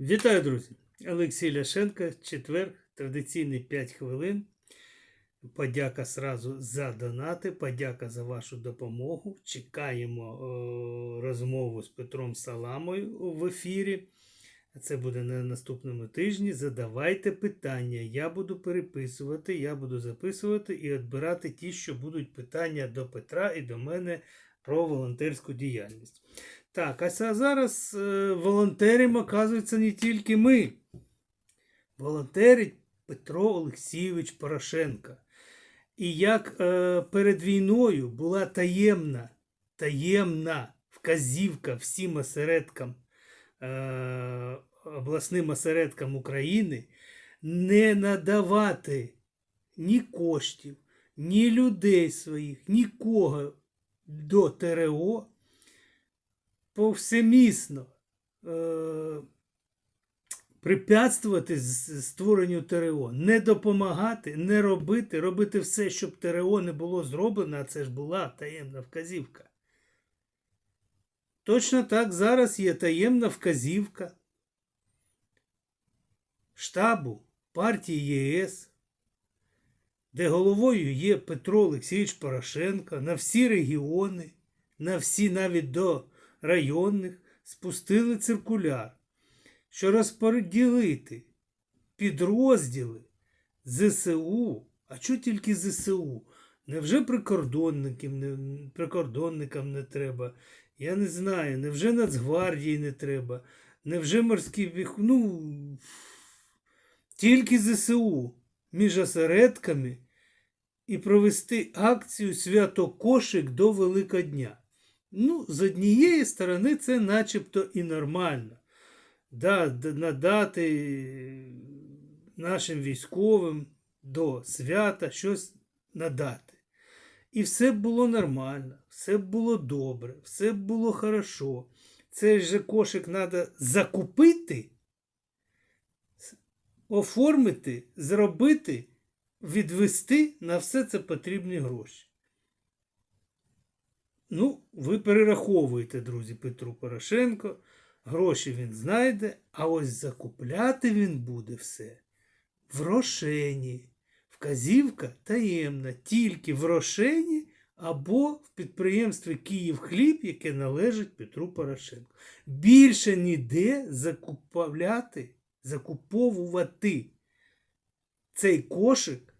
Вітаю, друзі! Олексій Ляшенко, четвер, традиційний 5 хвилин. Подяка сразу за донати, подяка за вашу допомогу. Чекаємо о, розмову з Петром Саламою в ефірі. Це буде на наступному тижні. Задавайте питання. Я буду переписувати, я буду записувати і відбирати ті, що будуть питання до Петра і до мене про волонтерську діяльність. Так, а зараз е, волонтеримо, оказується, не тільки ми. Волонтерить Петро Олексійович Порошенко. І як е, перед війною була таємна, таємна вказівка всім осередкам, е, обласним осередкам України не надавати ні коштів, ні людей своїх, нікого до ТРО повсемісно е, препятствувати створенню ТРО, не допомагати, не робити, робити все, щоб ТРО не було зроблено, а це ж була таємна вказівка. Точно так зараз є таємна вказівка штабу партії ЄС, де головою є Петро Олексійович Порошенко на всі регіони, на всі навіть до районних спустили циркуляр, що розподілити підрозділи ЗСУ, а що тільки ЗСУ? Невже прикордонникам не, прикордонникам не треба? Я не знаю, невже Нацгвардії не треба? Невже морські віх... Ну, тільки ЗСУ між осередками і провести акцію Свято Кошик до Великодня. Ну, з однієї сторони, це начебто і нормально. Да, надати нашим військовим до свята щось надати. І все було нормально, все було добре, все було хорошо. Цей же кошик треба закупити, оформити, зробити, відвести на все це потрібні гроші. Ну, ви перераховуєте, друзі, Петру Порошенко. Гроші він знайде, а ось закупляти він буде все в рошені. Вказівка таємна, тільки в рошені або в підприємстві Київ Хліб, яке належить Петру Порошенку. Більше ніде закупляти, закуповувати цей кошик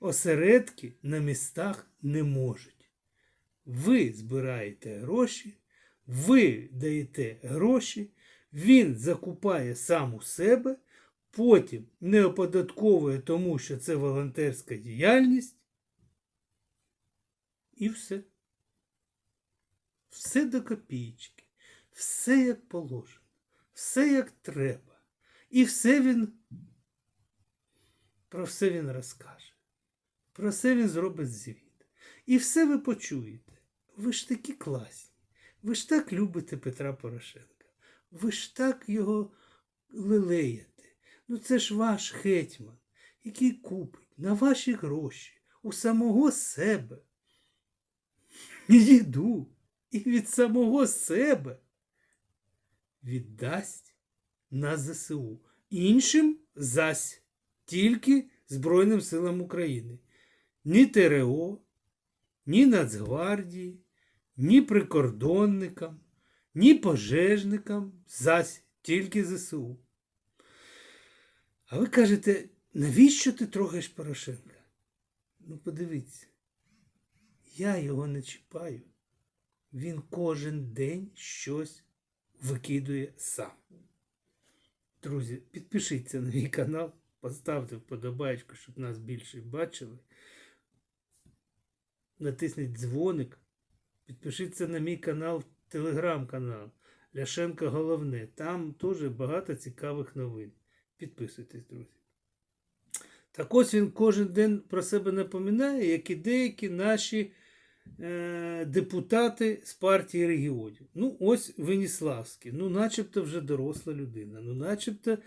осередки на містах не можуть. Ви збираєте гроші, ви даєте гроші, він закупає сам у себе, потім не оподатковує тому, що це волонтерська діяльність. І все. Все до копійки. Все як положено. Все як треба. І все він про все він розкаже. Про все він зробить звіт. І все ви почуєте. Ви ж такі класні. Ви ж так любите Петра Порошенка. Ви ж так його лелеєте. Ну це ж ваш гетьман, який купить на ваші гроші у самого себе їду і від самого себе віддасть на ЗСУ. Іншим зась тільки Збройним силам України. Ні ТРО, ні Нацгвардії, ні прикордонникам, ні пожежникам, зась тільки ЗСУ. А ви кажете, навіщо ти трогаєш Порошенка? Ну, подивіться, я його не чіпаю. Він кожен день щось викидує сам. Друзі, підпишіться на мій канал, поставте вподобайку, щоб нас більше бачили. Натисніть дзвоник, підпишіться на мій канал, телеграм-канал Ляшенко Головне. Там теж багато цікавих новин. Підписуйтесь, друзі. Так ось він кожен день про себе напоминає, як і деякі наші е, депутати з партії регіонів. Ну, ось Веніславський, ну, начебто вже доросла людина, ну, начебто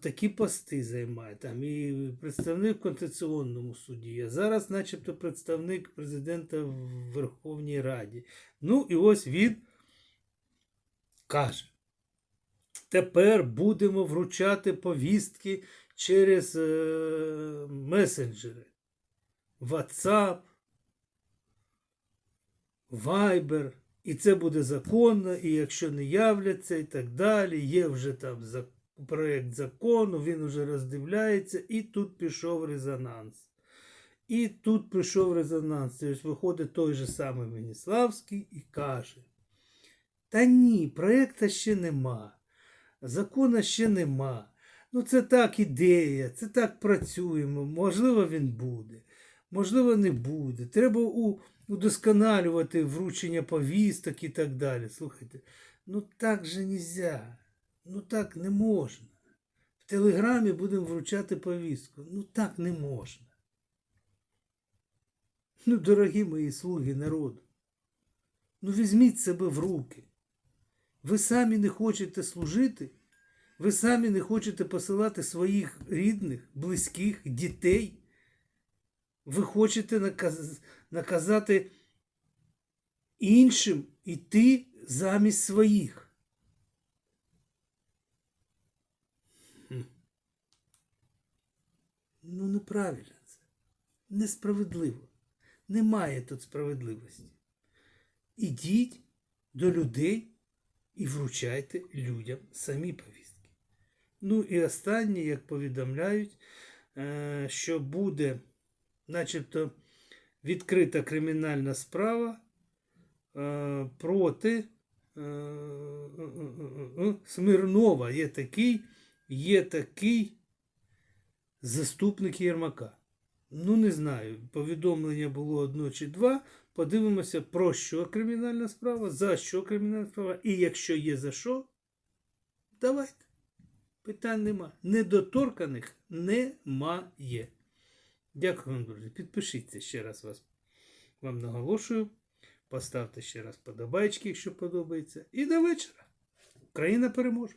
такі пости займає. Там і представник в Конституційному суді, а зараз, начебто, представник президента в Верховній Раді. Ну, і ось він каже. тепер будемо вручати повістки через е, месенджери. WhatsApp, Viber. І це буде законно, і якщо не являться, і так далі. Є вже там за- проєкт закону, він вже роздивляється, і тут пішов резонанс. І тут прийшов резонанс. Тобто виходить той же самий Веніславський і каже: Та ні, проєкта ще нема, закона ще нема. Ну, це так ідея, це так працюємо. Можливо, він буде, можливо, не буде. Треба удосконалювати вручення повісток і так далі. Слухайте, ну так же нельзя. Ну так не можна. В Телеграмі будемо вручати повістку. Ну так не можна. Ну, дорогі мої слуги народу, ну візьміть себе в руки. Ви самі не хочете служити, ви самі не хочете посилати своїх рідних, близьких, дітей. Ви хочете наказ... наказати іншим іти замість своїх. Ну, неправильно це. Несправедливо. Немає тут справедливості. Ідіть до людей і вручайте людям самі повістки. Ну і останнє, як повідомляють, е, що буде, начебто, відкрита кримінальна справа е, проти е, Смирнова. Є такий, є такий заступник Єрмака. Ну, не знаю. Повідомлення було одно чи два. Подивимося, про що кримінальна справа, за що кримінальна справа. І якщо є за що, давайте. Питань нема. Недоторканих немає. Дякую вам, друзі. Підпишіться ще раз вас. Вам наголошую. Поставте ще раз подобайки, якщо подобається. І до вечора. Україна переможе.